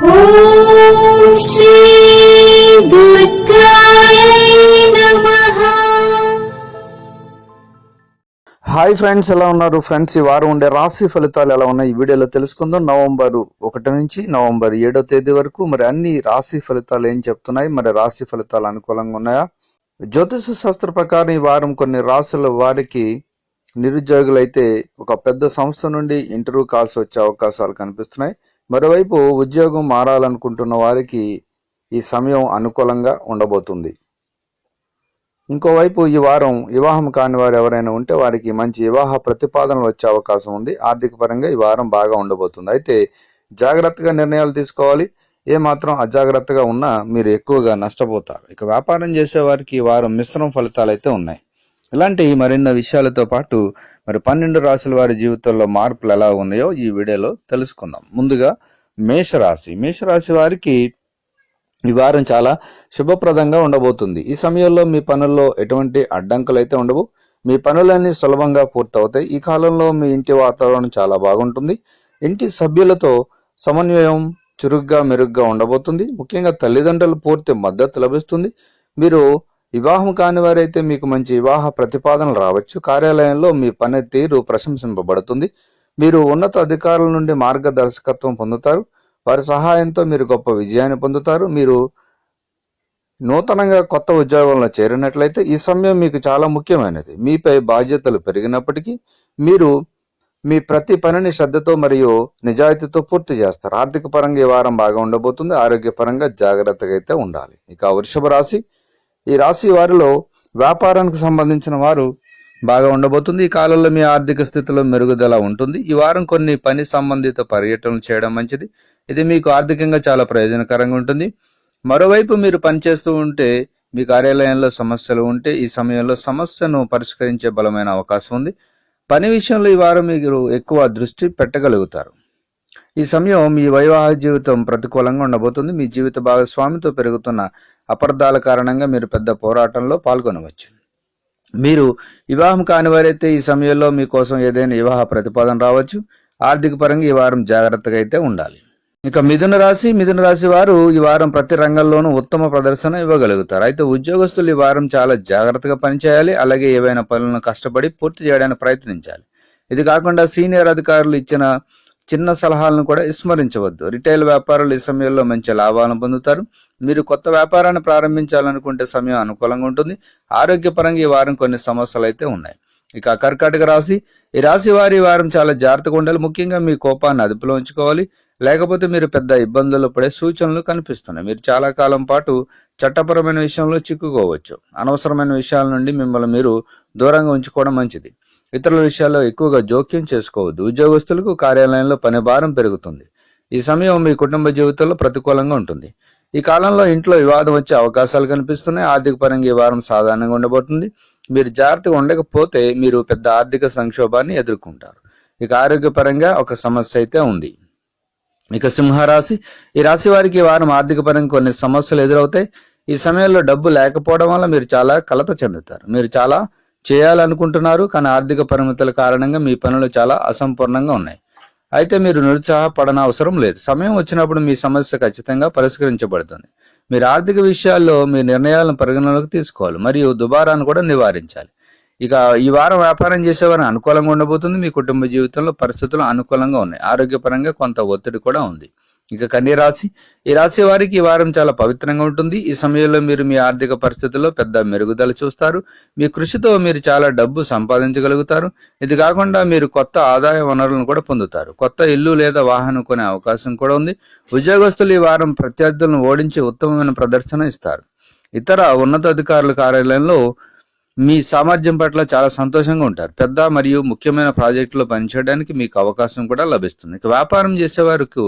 Hi friends ఎలా ఉన్నారు? Friends ఈ వారం ఉండే రాశి ఫలితాలు ఎలా ఉన్నాయి? ఈ వీడియోలో తెలుసుకుందాం. నవంబర్ ఒకటి నుంచి నవంబర్ ఏడో తేదీ వరకు మరి అన్ని రాశి ఫలితాలు ఏం చెప్తున్నాయి? మరి రాశి ఫలితాలు అనుకూలంగా ఉన్నాయా? జ్యోతిష శాస్త్ర ప్రకారం ఈ వారం కొన్ని రాశుల వారికి నిరుద్యోగులైతే ఒక పెద్ద సంస్థ నుండి ఇంటర్వ్యూ కాల్స్ వచ్చే అవకాశాలు కనిపిస్తున్నాయి. మరోవైపు ఉద్యోగం మారాలనుకుంటున్న వారికి ఈ సమయం అనుకూలంగా ఉండబోతుంది. ఇంకోవైపు ఈ వారం వివాహం కాని వారు ఎవరైనా ఉంటే వారికి మంచి వివాహ ప్రతిపాదనలు వచ్చే అవకాశం ఉంది. ఆర్థిక పరంగా ఈ వారం బాగా ఉండబోతుంది. అయితే జాగ్రత్తగా నిర్ణయాలు తీసుకోవాలి. ఏ మాత్రం అజాగ్రత్తగా ఉన్నా మీరు ఎక్కువగా నష్టపోతారు. ఇక వ్యాపారం చేసేవారికి ఈ వారం మిశ్రమ ఫలితాలు అయితే ఉన్నాయి. ఇలాంటి మరిన్న విషయాలతో పాటు మరి పన్నెండు రాశుల వారి జీవితంలో మార్పులు ఎలా ఉన్నాయో ఈ వీడియోలో తెలుసుకుందాం. ముందుగా మేషరాశి. మేషరాశి వారికి ఈ వారం చాలా శుభప్రదంగా ఉండబోతుంది. ఈ సమయంలో మీ పనుల్లో ఎటువంటి అడ్డంకులు అయితే ఉండవు. మీ పనులన్నీ సులభంగా పూర్తవుతాయి. ఈ కాలంలో మీ ఇంటి వాతావరణం చాలా బాగుంటుంది. ఇంటి సభ్యులతో సమన్వయం చురుగ్గా మెరుగ్గా ఉండబోతుంది. ముఖ్యంగా తల్లిదండ్రులు పూర్తి మద్దతు లభిస్తుంది. మీరు వివాహం కాని వారైతే మీకు మంచి వివాహ ప్రతిపాదనలు రావచ్చు. కార్యాలయంలో మీ పని తీరు ప్రశంసింపబడుతుంది. మీరు ఉన్నత అధికారుల నుండి మార్గదర్శకత్వం పొందుతారు. వారి సహాయంతో మీరు గొప్ప విజయాన్ని పొందుతారు. మీరు నూతనంగా కొత్త ఉద్యోగంలో చేరినట్లయితే ఈ సమయం మీకు చాలా ముఖ్యమైనది. మీపై బాధ్యతలు పెరిగినప్పటికీ మీరు మీ ప్రతి పనిని శ్రద్ధతో మరియు నిజాయితీతో పూర్తి చేస్తారు. ఆర్థిక పరంగా ఈ వారం బాగా ఉండబోతుంది. ఆరోగ్యపరంగా జాగ్రత్తగా అయితే ఉండాలి. ఇక వృషభ రాశి ఈ రాశి వారిలో వ్యాపారానికి సంబంధించిన వారు బాగా ఉండబోతుంది. ఈ కాలంలో మీ ఆర్థిక స్థితిలో మెరుగుదల ఉంటుంది. ఈ వారం కొన్ని పని సంబంధిత పర్యటనలు చేయడం మంచిది. ఇది మీకు ఆర్థికంగా చాలా ప్రయోజనకరంగా ఉంటుంది. మరోవైపు మీరు పనిచేస్తూ ఉంటే మీ కార్యాలయంలో సమస్యలు ఉంటే ఈ సమయంలో సమస్యను పరిష్కరించే బలమైన అవకాశం ఉంది. పని విషయంలో ఈ వారం మీరు ఎక్కువ దృష్టి పెట్టగలుగుతారు. ఈ సమయం మీ వైవాహిక జీవితం ప్రతికూలంగా ఉండబోతుంది. మీ జీవిత భాగస్వామితో పెరుగుతున్న అపార్థాల కారణంగా మీరు పెద్ద పోరాటంలో పాల్గొనవచ్చు. మీరు వివాహం కానివారైతే ఈ సమయంలో మీకోసం ఏదైనా వివాహ ప్రతిపాదన రావచ్చు. ఆర్థిక పరంగా ఈ వారం జాగ్రత్తగా అయితే ఉండాలి. ఇక మిథున రాశి మిథున రాశి వారు ఈ వారం ప్రతి రంగంలోనూ ఉత్తమ ప్రదర్శన ఇవ్వగలుగుతారు. అయితే ఉద్యోగస్తులు ఈ వారం చాలా జాగ్రత్తగా పనిచేయాలి. అలాగే ఏవైనా పనులను కష్టపడి పూర్తి చేయడానికి ప్రయత్నించాలి. ఇది కాకుండా సీనియర్ అధికారులు ఇచ్చిన చిన్న సలహాలను కూడా విస్మరించవద్దు. రిటైల్ వ్యాపారులు ఈ సమయంలో మంచి లాభాలను పొందుతారు. మీరు కొత్త వ్యాపారాన్ని ప్రారంభించాలనుకుంటే సమయం అనుకూలంగా ఉంటుంది. ఆరోగ్యపరంగా ఈ వారం కొన్ని సమస్యలు అయితే ఉన్నాయి. ఇక కర్కాటక రాశి. ఈ రాశి వారి వారం చాలా జాగ్రత్తగా ఉండాలి. ముఖ్యంగా మీ కోపాన్ని అదుపులో ఉంచుకోవాలి. లేకపోతే మీరు పెద్ద ఇబ్బందుల్లో పడే సూచనలు కనిపిస్తున్నాయి. మీరు చాలా కాలం పాటు చట్టపరమైన విషయంలో చిక్కుకోవచ్చు. అనవసరమైన విషయాల నుండి మిమ్మల్ని మీరు దూరంగా ఉంచుకోవడం మంచిది. ఇతరుల విషయాల్లో ఎక్కువగా జోక్యం చేసుకోవద్దు. ఉద్యోగస్తులకు కార్యాలయంలో పని భారం పెరుగుతుంది. ఈ సమయం మీ కుటుంబ జీవితంలో ప్రతికూలంగా ఉంటుంది. ఈ కాలంలో ఇంట్లో వివాదం వచ్చే అవకాశాలు కనిపిస్తున్నాయి. ఆర్థిక పరంగా ఈ వారం సాధారణంగా ఉండబోతుంది. మీరు జాగ్రత్తగా ఉండకపోతే మీరు పెద్ద ఆర్థిక సంక్షోభాన్ని ఎదుర్కొంటారు. ఇక ఆరోగ్యపరంగా ఒక సమస్య అయితే ఉంది. ఇక సింహరాశి. ఈ రాశి వారికి ఈ వారం ఆర్థిక పరంగా కొన్ని సమస్యలు ఎదురవుతాయి. ఈ సమయంలో డబ్బు లేకపోవడం వల్ల మీరు చాలా కలత చెందుతారు. మీరు చాలా చేయాలనుకుంటున్నారు కానీ ఆర్థిక పరిమితుల కారణంగా మీ పనులు చాలా అసంపూర్ణంగా ఉన్నాయి. అయితే మీరు నిరుత్సాహపడన అవసరం లేదు. సమయం వచ్చినప్పుడు మీ సమస్య ఖచ్చితంగా పరిష్కరించబడుతుంది. మీరు ఆర్థిక విషయాల్లో మీ నిర్ణయాలను పరిగణలోకి తీసుకోవాలి మరియు దుబారాన్ని కూడా నివారించాలి. ఇక ఈ వారం వ్యాపారం చేసేవారు అనుకూలంగా ఉండబోతుంది. మీ కుటుంబ జీవితంలో పరిస్థితులు అనుకూలంగా ఉన్నాయి. ఆరోగ్యపరంగా కొంత ఒత్తిడి కూడా ఉంది. ఇక కన్య రాశి. ఈ రాశి వారికి ఈ వారం చాలా పవిత్రంగా ఉంటుంది. ఈ సమయంలో మీరు మీ ఆర్థిక పరిస్థితుల్లో పెద్ద మెరుగుదల చూస్తారు. మీ కృషితో మీరు చాలా డబ్బు సంపాదించగలుగుతారు. ఇది కాకుండా మీరు కొత్త ఆదాయ వనరులను కూడా పొందుతారు. కొత్త ఇల్లు లేదా వాహనం కొనే అవకాశం కూడా ఉంది. ఉద్యోగస్తులు ఈ వారం ప్రత్యర్థులను ఓడించి ఉత్తమమైన ప్రదర్శన ఇస్తారు. ఇతర ఉన్నతాధికారుల కార్యాలయంలో మీ సామర్థ్యం పట్ల చాలా సంతోషంగా ఉంటారు. పెద్ద మరియు ముఖ్యమైన ప్రాజెక్టులో పనిచేయడానికి మీకు అవకాశం కూడా లభిస్తుంది. ఇక వ్యాపారం చేసేవారికి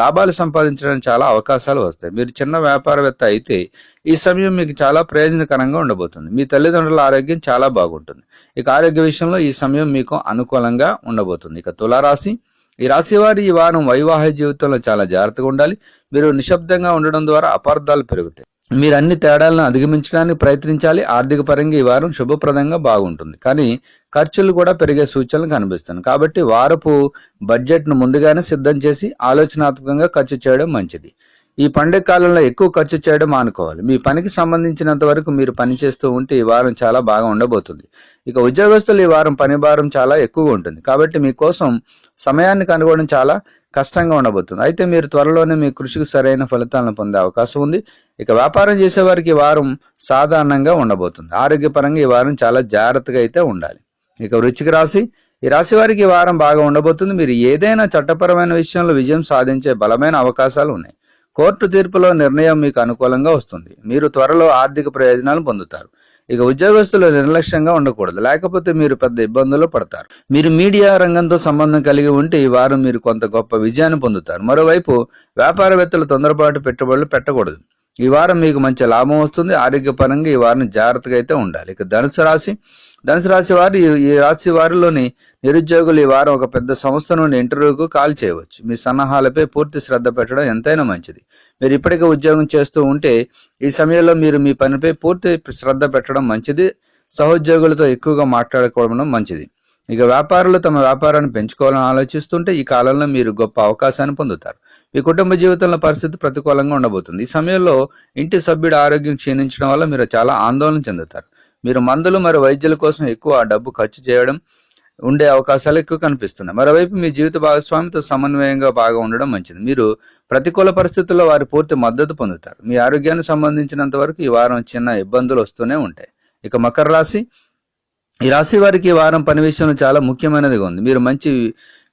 లాభాలు సంపాదించడానికి చాలా అవకాశాలు వస్తాయి. మీరు చిన్న వ్యాపారవేత్త అయితే ఈ సమయం మీకు చాలా ప్రయోజనకరంగా ఉండబోతుంది. మీ తల్లిదండ్రుల ఆరోగ్యం చాలా బాగుంటుంది. ఇక ఆరోగ్య విషయంలో ఈ సమయం మీకు అనుకూలంగా ఉండబోతుంది. ఇక తులారాశి. ఈ రాశి వారి ఈ వారం వైవాహిక జీవితంలో చాలా జాగ్రత్తగా ఉండాలి. మీరు నిశ్శబ్దంగా ఉండడం ద్వారా అపార్థాలు పెరుగుతాయి. మీరు అన్ని తేడాలను అధిగమించడానికి ప్రయత్నించాలి. ఆర్థిక పరంగా ఈ వారం శుభప్రదంగా బాగుంటుంది. కానీ ఖర్చులు కూడా పెరిగే సూచనలు కనిపిస్తుంది కాబట్టి వారపు బడ్జెట్ను ముందుగానే సిద్ధం చేసి ఆలోచనాత్మకంగా ఖర్చు చేయడం మంచిది. ఈ పండుగ కాలంలో ఎక్కువ ఖర్చు చేయడం మానుకోవాలి. మీ పనికి సంబంధించినంత వరకు మీరు పని చేస్తూ ఉంటే ఈ వారం చాలా బాగా ఉండబోతుంది. ఇక ఉద్యోగస్తులు ఈ వారం పని భారం చాలా ఎక్కువగా ఉంటుంది. కాబట్టి మీకోసం సమయాన్ని కనుగొనడం చాలా కష్టంగా ఉండబోతుంది. అయితే మీరు త్వరలోనే మీ కృషికి సరైన ఫలితాలను పొందే అవకాశం ఉంది. ఇక వ్యాపారం చేసేవారికి ఈ వారం సాధారణంగా ఉండబోతుంది. ఆరోగ్యపరంగా ఈ వారం చాలా జాగ్రత్తగా అయితే ఉండాలి. ఇక వృచ్చిక రాశి ఈ రాశి వారికి ఈ వారం బాగా ఉండబోతుంది. మీరు ఏదైనా చట్టపరమైన విషయంలో విజయం సాధించే బలమైన అవకాశాలు ఉన్నాయి. కోర్టు తీర్పులో నిర్ణయం మీకు అనుకూలంగా వస్తుంది. మీరు త్వరలో ఆర్థిక ప్రయోజనాలు పొందుతారు. ఇక ఉద్యోగస్తులు నిర్లక్ష్యంగా ఉండకూడదు. లేకపోతే మీరు పెద్ద ఇబ్బందులు పడతారు. మీరు మీడియా రంగంతో సంబంధం కలిగి ఉంటే ఈ వారం మీరు కొంత గొప్ప విజయాన్ని పొందుతారు. మరోవైపు వ్యాపారవేత్తలు తొందరపాటు పెట్టుబడులు పెట్టకూడదు. ఈ వారం మీకు మంచి లాభం వస్తుంది. ఆరోగ్యపరంగా ఈ వారం జాగ్రత్తగా అయితే ఉండాలి. ఇక ధనుసు రాశి ధనుసు రాశి వారు ఈ- రాశి వారిలోని నిరుద్యోగులు ఈ వారం ఒక పెద్ద సంస్థ నుండి ఇంటర్వ్యూకు కాల్ చేయవచ్చు. మీ సన్నాహాలపై పూర్తి శ్రద్ధ పెట్టడం ఎంతైనా మంచిది. మీరు ఇప్పటికే ఉద్యోగం చేస్తూ ఉంటే ఈ సమయంలో మీరు మీ పనిపై పూర్తి శ్రద్ధ పెట్టడం మంచిది. సహోద్యోగులతో ఎక్కువగా మాట్లాడుకోవడం మంచిది. ఇక వ్యాపారులు తమ వ్యాపారాన్ని పెంచుకోవాలని ఆలోచిస్తుంటే ఈ కాలంలో మీరు గొప్ప అవకాశాన్ని పొందుతారు. మీ కుటుంబ జీవితంలో పరిస్థితి ప్రతికూలంగా ఉండబోతుంది. ఈ సమయంలో ఇంటి సభ్యుడి ఆరోగ్యం క్షీణించడం వల్ల మీరు చాలా ఆందోళన చెందుతారు. మీరు మందులు మరియు వైద్యుల కోసం ఎక్కువ డబ్బు ఖర్చు చేయడం ఉండే అవకాశాలు ఎక్కువ కనిపిస్తున్నాయి. మరోవైపు మీ జీవిత భాగస్వామితో సమన్వయంగా బాగా ఉండడం మంచిది. మీరు ప్రతికూల పరిస్థితుల్లో వారి పూర్తి మద్దతు పొందుతారు. మీ ఆరోగ్యానికి సంబంధించినంత వరకు ఈ వారం చిన్న ఇబ్బందులు వస్తూనే ఉంటాయి. ఇక మకర రాశి ఈ రాశి వారికి ఈ వారం పని విషయంలో చాలా ముఖ్యమైనదిగా ఉంది. మీరు మంచి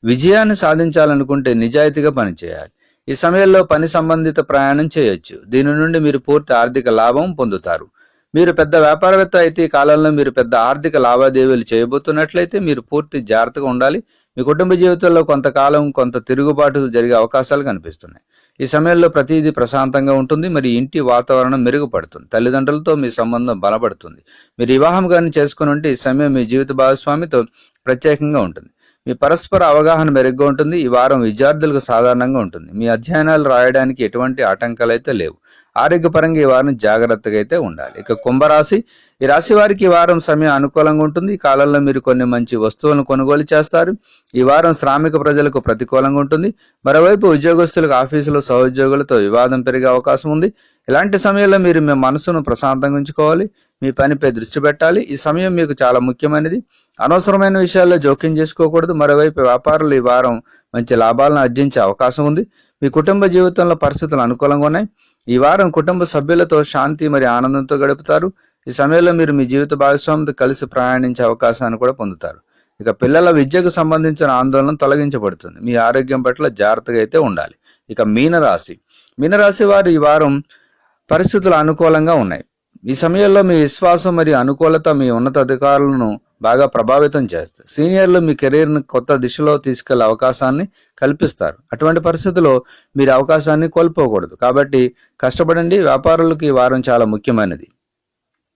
విజయాన్ని సాధించాలనుకుంటే నిజాయితీగా పనిచేయాలి. ఈ సమయంలో పని సంబంధిత ప్రయాణం చేయొచ్చు. దీని నుండి మీరు పూర్తి ఆర్థిక లాభం పొందుతారు. మీరు పెద్ద వ్యాపారవేత్త అయితే ఈ కాలంలో మీరు పెద్ద ఆర్థిక లావాదేవీలు చేయబోతున్నట్లయితే మీరు పూర్తి జాగ్రత్తగా ఉండాలి. మీ కుటుంబ జీవితంలో కొంతకాలం కొంత తిరుగుబాటు జరిగే అవకాశాలు కనిపిస్తున్నాయి. ఈ సమయంలో ప్రతిదీ ప్రశాంతంగా ఉంటుంది. మరి ఇంటి వాతావరణం మెరుగుపడుతుంది. తల్లిదండ్రులతో మీ సంబంధం బలపడుతుంది. మీరు వివాహం కానీ చేసుకుని ఉంటే ఈ సమయం మీ జీవిత భాగస్వామితో ప్రత్యేకంగా ఉంటుంది. మీ పరస్పర అవగాహన మెరుగ్గా ఉంటుంది. ఈ వారం విద్యార్థులకు సాధారణంగా ఉంటుంది. మీ అధ్యయనాలు రాయడానికి ఎటువంటి ఆటంకాలు అయితే లేవు. ఆరోగ్యపరంగా ఈ వారం జాగ్రత్తగా అయితే ఉండాలి. ఇక కుంభరాశి ఈ రాశి వారికి ఈ వారం సమయం అనుకూలంగా ఉంటుంది. ఈ కాలంలో మీరు కొన్ని మంచి వస్తువులను కొనుగోలు చేస్తారు. ఈ వారం శ్రామిక ప్రజలకు ప్రతికూలంగా ఉంటుంది. మరోవైపు ఉద్యోగస్తులకు ఆఫీసులో సహోద్యోగులతో వివాదం పెరిగే అవకాశం ఉంది. ఇలాంటి సమయంలో మీరు మీ మనసును ప్రశాంతంగా ఉంచుకోవాలి. మీ పనిపై దృష్టి పెట్టాలి. ఈ సమయం మీకు చాలా ముఖ్యమైనది. అనవసరమైన విషయాల్లో జోక్యం చేసుకోకూడదు. మరోవైపు వ్యాపారులు ఈ వారం మంచి లాభాలను ఆర్జించే అవకాశం ఉంది. మీ కుటుంబ జీవితంలో పరిస్థితులు అనుకూలంగా ఉన్నాయి. ఈ వారం కుటుంబ సభ్యులతో శాంతి మరియు ఆనందంతో గడుపుతారు. ఈ సమయంలో మీరు మీ జీవిత భాగస్వామితో కలిసి ప్రయాణించే అవకాశాన్ని కూడా పొందుతారు. ఇక పిల్లల విద్యకు సంబంధించిన ఆందోళన తొలగించబడుతుంది. మీ ఆరోగ్యం పట్ల జాగ్రత్తగా అయితే ఉండాలి. ఇక మీనరాశి. మీనరాశి వారు ఈ వారం పరిస్థితులు అనుకూలంగా ఉన్నాయి. ఈ సమయంలో మీ విశ్వాసం మరియు అనుకూలత మీ ఉన్నతాధికారులను బాగా ప్రభావితం చేస్తాయి. సీనియర్లు మీ కెరీర్ను కొత్త దిశలో తీసుకెళ్ళే అవకాశాన్ని కల్పిస్తారు. అటువంటి పరిస్థితుల్లో మీరు అవకాశాన్ని కోల్పోకూడదు. కాబట్టి కష్టపడండి. వ్యాపారులకు ఈ వారం చాలా ముఖ్యమైనది.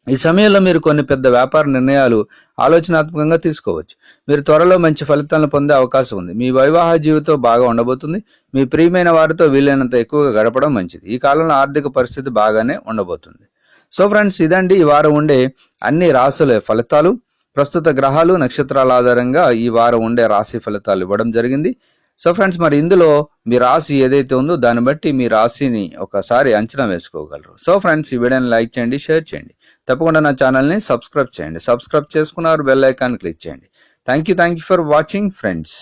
ఈ సమయంలో మీరు కొన్ని పెద్ద వ్యాపార నిర్ణయాలు ఆలోచనాత్మకంగా తీసుకోవచ్చు. మీరు త్వరలో మంచి ఫలితాలను పొందే అవకాశం ఉంది. మీ వైవాహ జీవితం బాగా ఉండబోతుంది. మీ ప్రియమైన వారితో వీలైనంత ఎక్కువగా గడపడం మంచిది. ఈ కాలంలో ఆర్థిక పరిస్థితి బాగానే ఉండబోతుంది. సో ఫ్రెండ్స్ ఇదండి. ఈ వారం ఉండే అన్ని రాసుల ఫలితాలు. ప్రస్తుత గ్రహాలు నక్షత్రాల ఆధారంగా ఈ వారం ఉండే రాశి ఫలితాలు ఇవ్వడం జరిగింది. సో ఫ్రెండ్స్ మరి ఇందులో మీ రాశి ఏదైతే ఉందో దాన్ని బట్టి మీ రాశిని ఒకసారి అంచనా వేసుకోగలరు. సో ఫ్రెండ్స్ ఈ వీడియోని లైక్ చేయండి షేర్ చేయండి. తప్పకుండా నా ఛానల్ని సబ్స్క్రైబ్ చేయండి. సబ్స్క్రైబ్ చేసుకున్నారు బెల్ ఐకాన్ క్లిక్ చేయండి. Thank you thank you for watching friends.